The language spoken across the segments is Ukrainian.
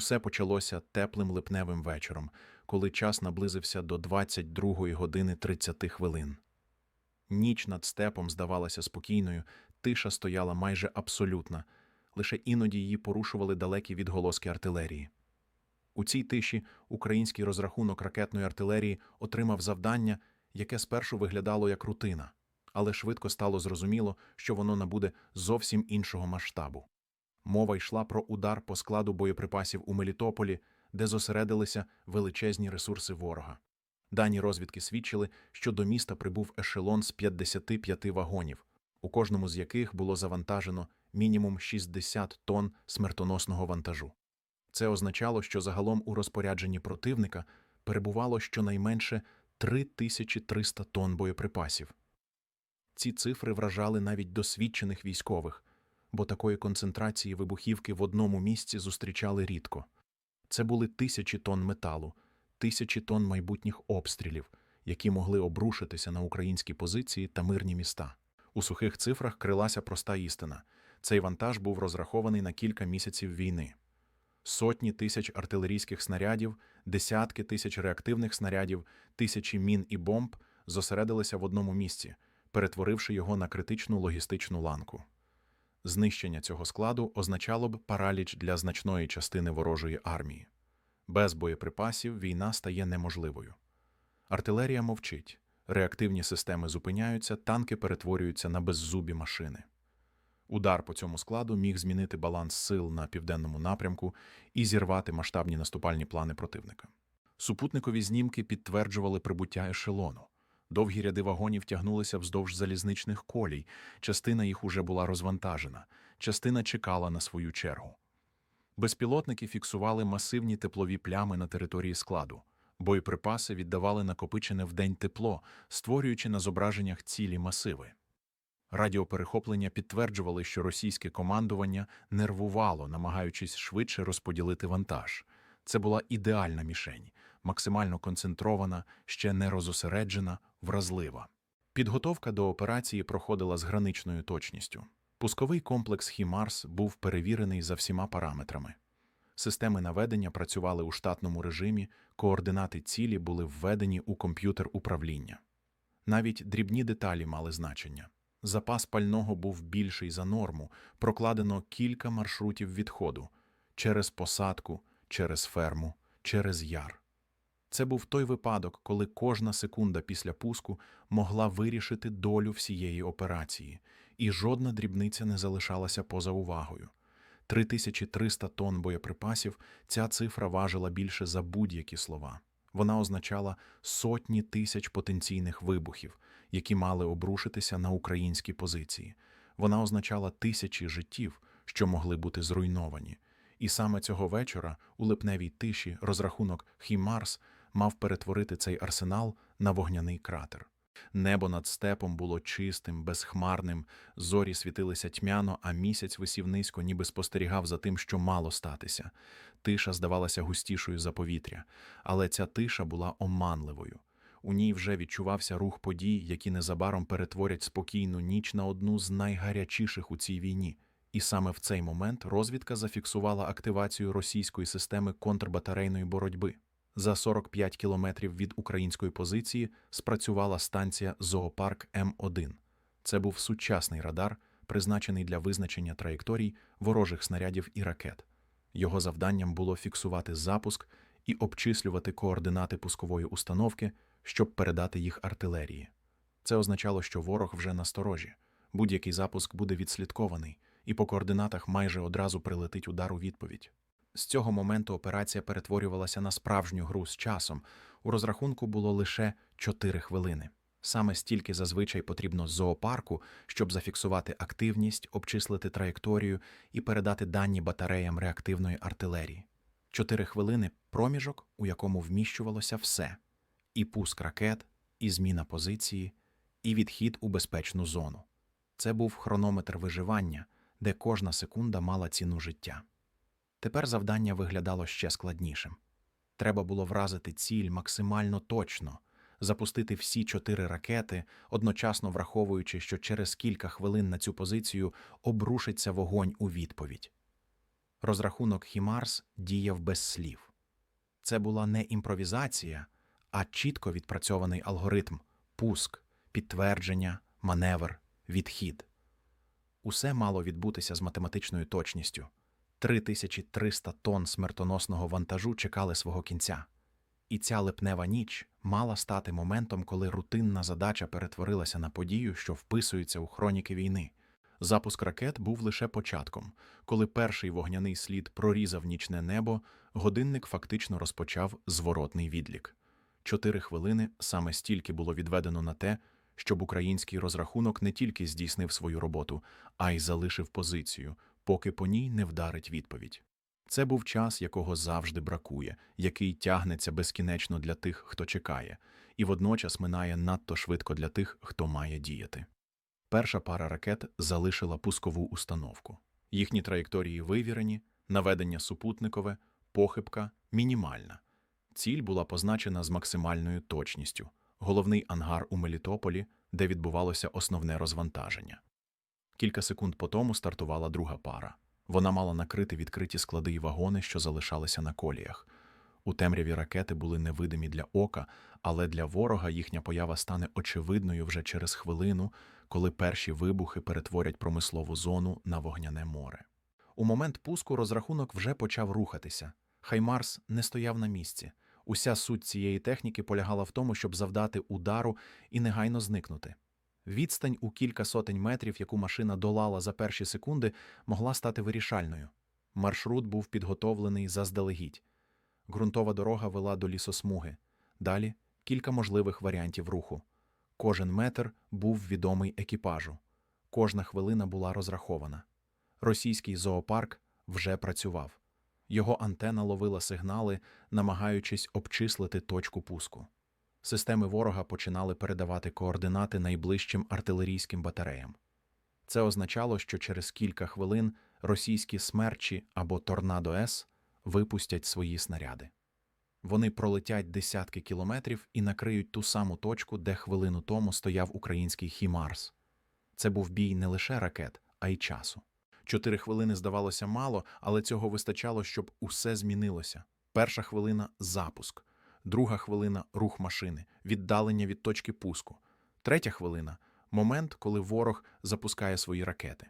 Усе почалося теплим липневим вечором, коли час наблизився до 22 години 30 хвилин. Ніч над степом здавалася спокійною, тиша стояла майже абсолютна, лише іноді її порушували далекі відголоски артилерії. У цій тиші український розрахунок ракетної артилерії отримав завдання, яке спершу виглядало як рутина, але швидко стало зрозуміло, що воно набуде зовсім іншого масштабу. Мова йшла про удар по складу боєприпасів у Мелітополі, де зосередилися величезні ресурси ворога. Дані розвідки свідчили, що до міста прибув ешелон з 55 вагонів, у кожному з яких було завантажено мінімум 60 тонн смертоносного вантажу. Це означало, що загалом у розпорядженні противника перебувало щонайменше 3300 тонн боєприпасів. Ці цифри вражали навіть досвідчених військових, бо такої концентрації вибухівки в одному місці зустрічали рідко. Це були тисячі тонн металу, тисячі тонн майбутніх обстрілів, які могли обрушитися на українські позиції та мирні міста. У сухих цифрах крилася проста істина: цей вантаж був розрахований на кілька місяців війни. Сотні тисяч артилерійських снарядів, десятки тисяч реактивних снарядів, тисячі мін і бомб зосередилися в одному місці, перетворивши його на критичну логістичну ланку. Знищення цього складу означало б параліч для значної частини ворожої армії. Без боєприпасів війна стає неможливою. Артилерія мовчить, реактивні системи зупиняються, танки перетворюються на беззубі машини. Удар по цьому складу міг змінити баланс сил на південному напрямку і зірвати масштабні наступальні плани противника. Супутникові знімки підтверджували прибуття ешелону. Довгі ряди вагонів тягнулися вздовж залізничних колій, частина їх уже була розвантажена, частина чекала на свою чергу. Безпілотники фіксували масивні теплові плями на території складу. Боєприпаси віддавали накопичене вдень тепло, створюючи на зображеннях цілі масиви. Радіоперехоплення підтверджували, що російське командування нервувало, намагаючись швидше розподілити вантаж. Це була ідеальна мішень, максимально концентрована, ще не розосереджена, вразлива. Підготовка до операції проходила з граничною точністю. Пусковий комплекс Хімарс був перевірений за всіма параметрами. Системи наведення працювали у штатному режимі, координати цілі були введені у комп'ютер управління. Навіть дрібні деталі мали значення. Запас пального був більший за норму, прокладено кілька маршрутів відходу через посадку, через ферму, через яр. Це був той випадок, коли кожна секунда після пуску могла вирішити долю всієї операції, і жодна дрібниця не залишалася поза увагою. 3300 тонн боєприпасів ця цифра важила більше за будь-які слова. Вона означала сотні тисяч потенційних вибухів, які мали обрушитися на українські позиції. Вона означала тисячі життів, що могли бути зруйновані. І саме цього вечора, у липневій тиші, розрахунок Хімарс мав перетворити цей арсенал на вогняний кратер. Небо над степом було чистим, безхмарним, зорі світилися тьмяно, а місяць висів низько, ніби спостерігав за тим, що мало статися. Тиша здавалася густішою за повітря, але ця тиша була оманливою. У ній вже відчувався рух подій, які незабаром перетворять спокійну ніч на одну з найгарячіших у цій війні. І саме в цей момент розвідка зафіксувала активацію російської системи контрбатарейної боротьби. За 45 кілометрів від української позиції спрацювала станція Зоопарк М1. Це був сучасний радар, призначений для визначення траєкторій ворожих снарядів і ракет. Його завданням було фіксувати запуск і обчислювати координати пускової установки, щоб передати їх артилерії. Це означало, що ворог вже насторожі. Будь-який запуск буде відслідкований, і по координатах майже одразу прилетить удар у відповідь. З цього моменту операція перетворювалася на справжню гру з часом. У розрахунку було лише 4 хвилини. Саме стільки зазвичай потрібно зоопарку, щоб зафіксувати активність, обчислити траєкторію і передати дані батареям реактивної артилерії. Чотири хвилини проміжок, у якому вміщувалося все: і пуск ракет, і зміна позиції, і відхід у безпечну зону. Це був хронометр виживання, де кожна секунда мала ціну життя. Тепер завдання виглядало ще складнішим. Треба було вразити ціль максимально точно, запустити всі чотири ракети, одночасно враховуючи, що через кілька хвилин на цю позицію обрушиться вогонь у відповідь. Розрахунок Хімарс діяв без слів. Це була не імпровізація, а чітко відпрацьований алгоритм пуск, підтвердження, маневр, відхід. Усе мало відбутися з математичною точністю. 3300 тонн смертоносного вантажу чекали свого кінця. І ця липнева ніч мала стати моментом, коли рутинна задача перетворилася на подію, що вписується у хроніки війни. Запуск ракет був лише початком. Коли перший вогняний слід прорізав нічне небо, годинник фактично розпочав зворотний відлік. Чотири хвилини саме стільки було відведено на те, щоб український розрахунок не тільки здійснив свою роботу, а й залишив позицію, поки по ній не вдарить відповідь. Це був час, якого завжди бракує, який тягнеться безкінечно для тих, хто чекає, і водночас минає надто швидко для тих, хто має діяти. Перша пара ракет залишила пускову установку. Їхні траєкторії вивірені, наведення супутникове, похибка мінімальна. Ціль була позначена з максимальною точністю. Головний ангар у Мелітополі, де відбувалося основне розвантаження. Кілька секунд по тому стартувала друга пара. Вона мала накрити відкриті склади і вагони, що залишалися на коліях. У темряві ракети були невидимі для ока, але для ворога їхня поява стане очевидною вже через хвилину, коли перші вибухи перетворять промислову зону на вогняне море. У момент пуску розрахунок вже почав рухатися. Хаймарс не стояв на місці. Уся суть цієї техніки полягала в тому, щоб завдати удару і негайно зникнути. Відстань у кілька сотень метрів, яку машина долала за перші секунди, могла стати вирішальною. Маршрут був підготовлений заздалегідь. Ґрунтова дорога вела до лісосмуги. Далі кілька можливих варіантів руху. Кожен метр був відомий екіпажу. Кожна хвилина була розрахована. Російський зоопарк вже працював. Його антена ловила сигнали, намагаючись обчислити точку пуску. Системи ворога починали передавати координати найближчим артилерійським батареям. Це означало, що через кілька хвилин російські смерчі або Торнадо С випустять свої снаряди. Вони пролетять десятки кілометрів і накриють ту саму точку, де хвилину тому стояв український Хімарс. Це був бій не лише ракет, а й часу. Чотири хвилини здавалося мало, але цього вистачало, щоб усе змінилося. Перша хвилина запуск, друга хвилина рух машини, віддалення від точки пуску, третя хвилина момент, коли ворог запускає свої ракети,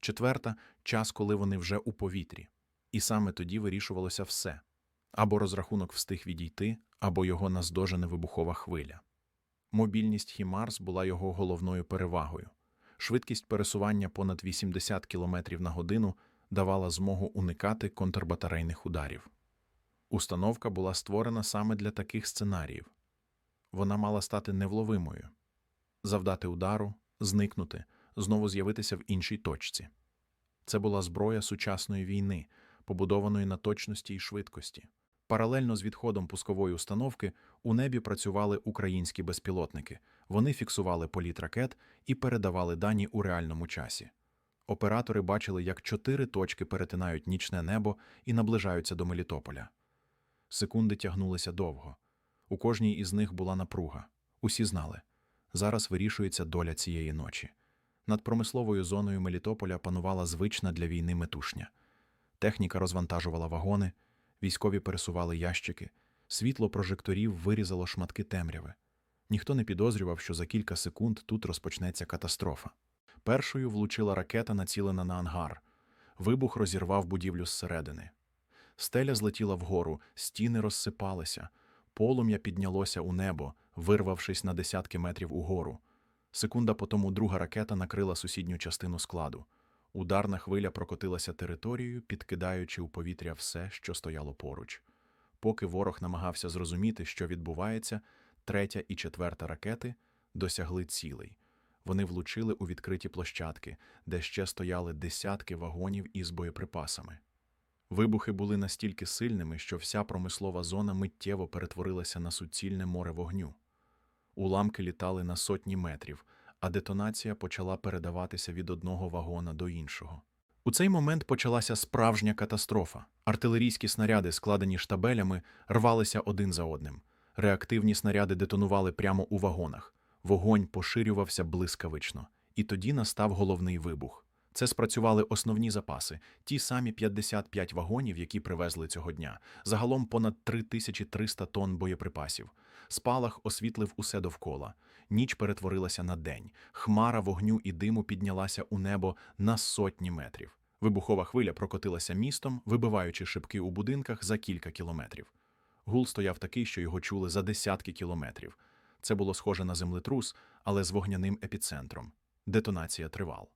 четверта час, коли вони вже у повітрі. І саме тоді вирішувалося все або розрахунок встиг відійти, або його наздожене вибухова хвиля. Мобільність Хімарс була його головною перевагою. Швидкість пересування понад 80 км на годину давала змогу уникати контрбатарейних ударів. Установка була створена саме для таких сценаріїв. Вона мала стати невловимою, завдати удару, зникнути, знову з'явитися в іншій точці. Це була зброя сучасної війни, побудованої на точності і швидкості. Паралельно з відходом пускової установки у небі працювали українські безпілотники. Вони фіксували політ ракет і передавали дані у реальному часі. Оператори бачили, як чотири точки перетинають нічне небо і наближаються до Мелітополя. Секунди тягнулися довго. У кожній із них була напруга. Усі знали зараз вирішується доля цієї ночі. Над промисловою зоною Мелітополя панувала звична для війни метушня. Техніка розвантажувала вагони, військові пересували ящики, світло прожекторів вирізало шматки темряви. Ніхто не підозрював, що за кілька секунд тут розпочнеться катастрофа. Першою влучила ракета, націлена на ангар. Вибух розірвав будівлю зсередини. Стеля злетіла вгору, стіни розсипалися, полум'я піднялося у небо, вирвавшись на десятки метрів угору. Секунда по тому друга ракета накрила сусідню частину складу. Ударна хвиля прокотилася територією, підкидаючи у повітря все, що стояло поруч. Поки ворог намагався зрозуміти, що відбувається, третя і четверта ракети досягли цілей. Вони влучили у відкриті площадки, де ще стояли десятки вагонів із боєприпасами. Вибухи були настільки сильними, що вся промислова зона миттєво перетворилася на суцільне море вогню. Уламки літали на сотні метрів, а детонація почала передаватися від одного вагона до іншого. У цей момент почалася справжня катастрофа. Артилерійські снаряди, складені штабелями, рвалися один за одним. Реактивні снаряди детонували прямо у вагонах. Вогонь поширювався блискавично. І тоді настав головний вибух. Це спрацювали основні запаси, ті самі 55 вагонів, які привезли цього дня. Загалом понад 3300 тонн боєприпасів. Спалах освітлив усе довкола. Ніч перетворилася на день. Хмара вогню і диму піднялася у небо на сотні метрів. Вибухова хвиля прокотилася містом, вибиваючи шибки у будинках за кілька кілометрів. Гул стояв такий, що його чули за десятки кілометрів. Це було схоже на землетрус, але з вогняним епіцентром. Детонація тривал.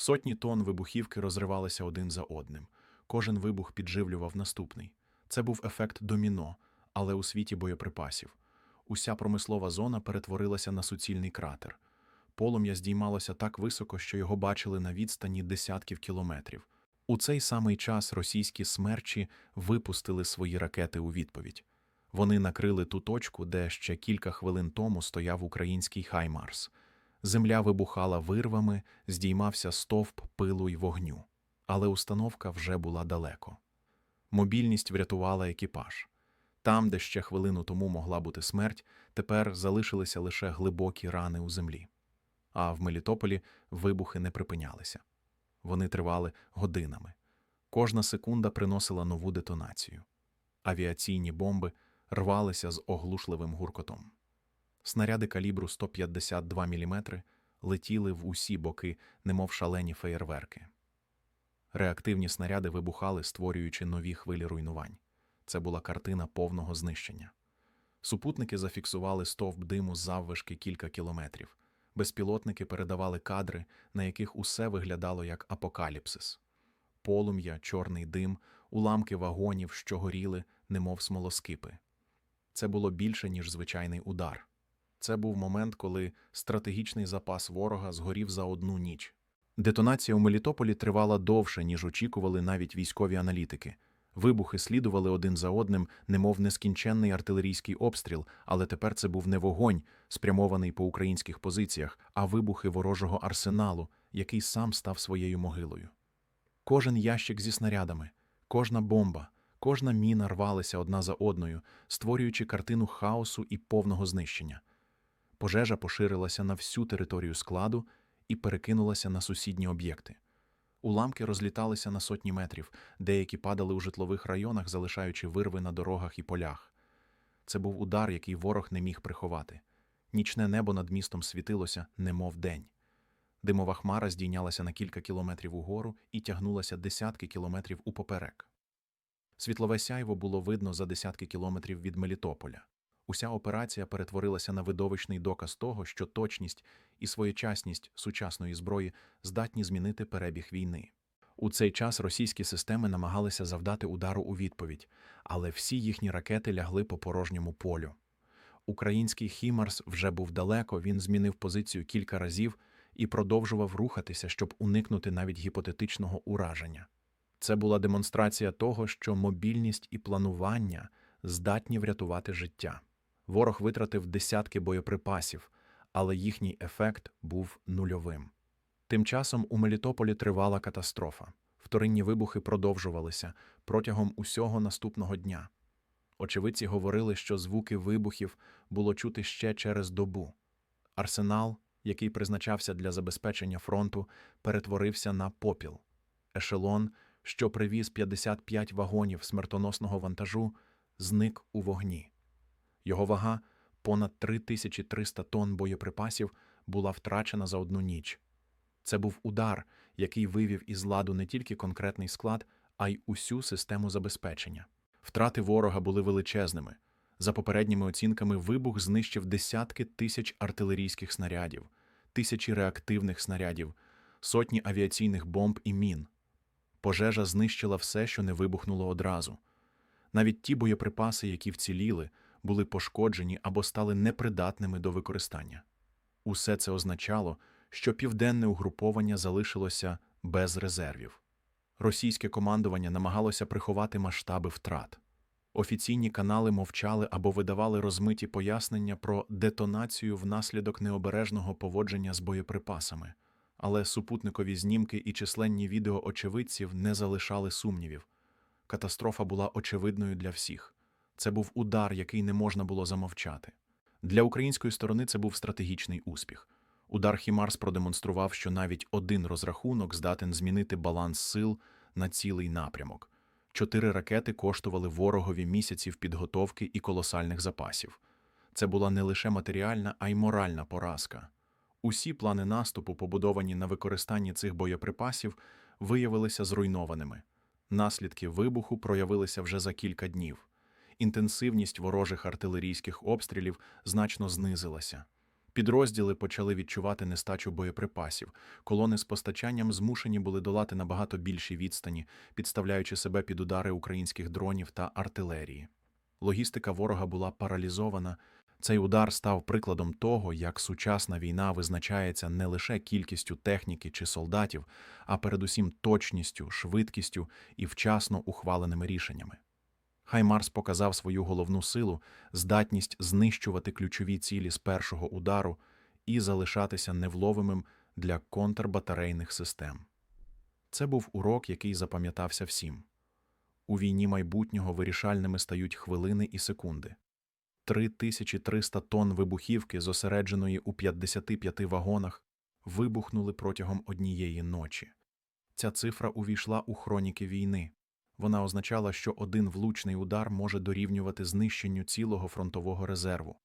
Сотні тонн вибухівки розривалися один за одним. Кожен вибух підживлював наступний. Це був ефект доміно, але у світі боєприпасів. Уся промислова зона перетворилася на суцільний кратер. Полум'я здіймалося так високо, що його бачили на відстані десятків кілометрів. У цей самий час російські смерчі випустили свої ракети у відповідь. Вони накрили ту точку, де ще кілька хвилин тому стояв український Хаймарс. Земля вибухала вирвами, здіймався стовп пилу й вогню. Але установка вже була далеко. Мобільність врятувала екіпаж. Там, де ще хвилину тому могла бути смерть, тепер залишилися лише глибокі рани у землі. А в Мелітополі вибухи не припинялися. Вони тривали годинами. Кожна секунда приносила нову детонацію. Авіаційні бомби рвалися з оглушливим гуркотом. Снаряди калібру 152 мм летіли в усі боки, немов шалені феєрверки. Реактивні снаряди вибухали, створюючи нові хвилі руйнувань. Це була картина повного знищення. Супутники зафіксували стовп диму заввишки кілька кілометрів. Безпілотники передавали кадри, на яких усе виглядало як апокаліпсис. Полум'я, чорний дим, уламки вагонів, що горіли, немов смолоскипи. Це було більше, ніж звичайний удар. Це був момент, коли стратегічний запас ворога згорів за одну ніч. Детонація у Мелітополі тривала довше, ніж очікували навіть військові аналітики. Вибухи слідували один за одним, немов нескінченний артилерійський обстріл, але тепер це був не вогонь, спрямований по українських позиціях, а вибухи ворожого арсеналу, який сам став своєю могилою. Кожен ящик зі снарядами, кожна бомба, кожна міна рвалися одна за одною, створюючи картину хаосу і повного знищення. Пожежа поширилася на всю територію складу і перекинулася на сусідні об'єкти. Уламки розліталися на сотні метрів, деякі падали у житлових районах, залишаючи вирви на дорогах і полях. Це був удар, який ворог не міг приховати. Нічне небо над містом світилося, немов день. Димова хмара здійнялася на кілька кілометрів угору і тягнулася десятки кілометрів упоперек. Світлове сяйво було видно за десятки кілометрів від Мелітополя. Уся операція перетворилася на видовищний доказ того, що точність і своєчасність сучасної зброї здатні змінити перебіг війни. У цей час російські системи намагалися завдати удару у відповідь, але всі їхні ракети лягли по порожньому полю. Український Хімарс вже був далеко, він змінив позицію кілька разів і продовжував рухатися, щоб уникнути навіть гіпотетичного ураження. Це була демонстрація того, що мобільність і планування здатні врятувати життя. Ворог витратив десятки боєприпасів, але їхній ефект був нульовим. Тим часом у Мелітополі тривала катастрофа. Вторинні вибухи продовжувалися протягом усього наступного дня. Очевидці говорили, що звуки вибухів було чути ще через добу. Арсенал, який призначався для забезпечення фронту, перетворився на попіл. Ешелон, що привіз 55 вагонів смертоносного вантажу, зник у вогні. Його вага понад 3300 тонн боєприпасів була втрачена за одну ніч. Це був удар, який вивів із ладу не тільки конкретний склад, а й усю систему забезпечення. Втрати ворога були величезними. За попередніми оцінками, вибух знищив десятки тисяч артилерійських снарядів, тисячі реактивних снарядів, сотні авіаційних бомб і мін. Пожежа знищила все, що не вибухнуло одразу. Навіть ті боєприпаси, які вціліли, були пошкоджені або стали непридатними до використання. Усе це означало, що південне угруповання залишилося без резервів. Російське командування намагалося приховати масштаби втрат. Офіційні канали мовчали або видавали розмиті пояснення про детонацію внаслідок необережного поводження з боєприпасами, але супутникові знімки і численні відео очевидців не залишали сумнівів. Катастрофа була очевидною для всіх. Це був удар, який не можна було замовчати. Для української сторони це був стратегічний успіх. Удар Хімарс продемонстрував, що навіть один розрахунок здатен змінити баланс сил на цілий напрямок. Чотири ракети коштували ворогові місяців підготовки і колосальних запасів. Це була не лише матеріальна, а й моральна поразка. Усі плани наступу, побудовані на використанні цих боєприпасів, виявилися зруйнованими. Наслідки вибуху проявилися вже за кілька днів. Інтенсивність ворожих артилерійських обстрілів значно знизилася. Підрозділи почали відчувати нестачу боєприпасів. Колони з постачанням змушені були долати набагато більші відстані, підставляючи себе під удари українських дронів та артилерії. Логістика ворога була паралізована. Цей удар став прикладом того, як сучасна війна визначається не лише кількістю техніки чи солдатів, а передусім точністю, швидкістю і вчасно ухваленими рішеннями. Хаймарс показав свою головну силу, здатність знищувати ключові цілі з першого удару і залишатися невловимим для контрбатарейних систем. Це був урок, який запам'ятався всім. У війні майбутнього вирішальними стають хвилини і секунди. 3300 тонн вибухівки, зосередженої у 55 вагонах, вибухнули протягом однієї ночі. Ця цифра увійшла у хроніки війни. Вона означала, що один влучний удар може дорівнювати знищенню цілого фронтового резерву.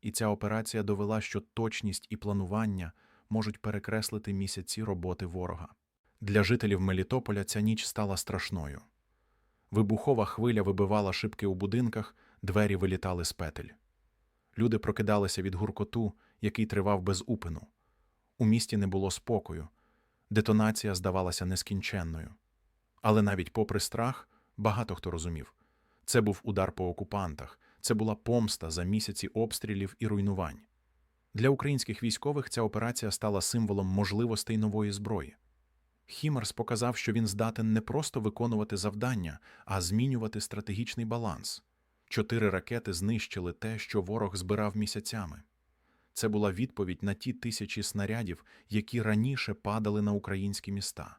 І ця операція довела, що точність і планування можуть перекреслити місяці роботи ворога. Для жителів Мелітополя ця ніч стала страшною. Вибухова хвиля вибивала шибки у будинках, двері вилітали з петель. Люди прокидалися від гуркоту, який тривав без упину. У місті не було спокою, детонація здавалася нескінченною. Але навіть попри страх, багато хто розумів це був удар по окупантах, це була помста за місяці обстрілів і руйнувань. Для українських військових ця операція стала символом можливостей нової зброї. Хімарс показав, що він здатен не просто виконувати завдання, а змінювати стратегічний баланс. Чотири ракети знищили те, що ворог збирав місяцями. Це була відповідь на ті тисячі снарядів, які раніше падали на українські міста.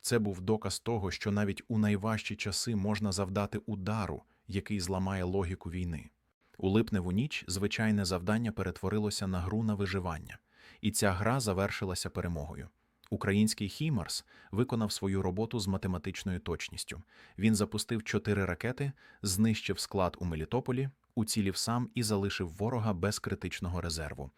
Це був доказ того, що навіть у найважчі часи можна завдати удару, який зламає логіку війни. У липневу ніч звичайне завдання перетворилося на гру на виживання, і ця гра завершилася перемогою. Український Хімарс виконав свою роботу з математичною точністю. Він запустив чотири ракети, знищив склад у Мелітополі, уцілів сам і залишив ворога без критичного резерву.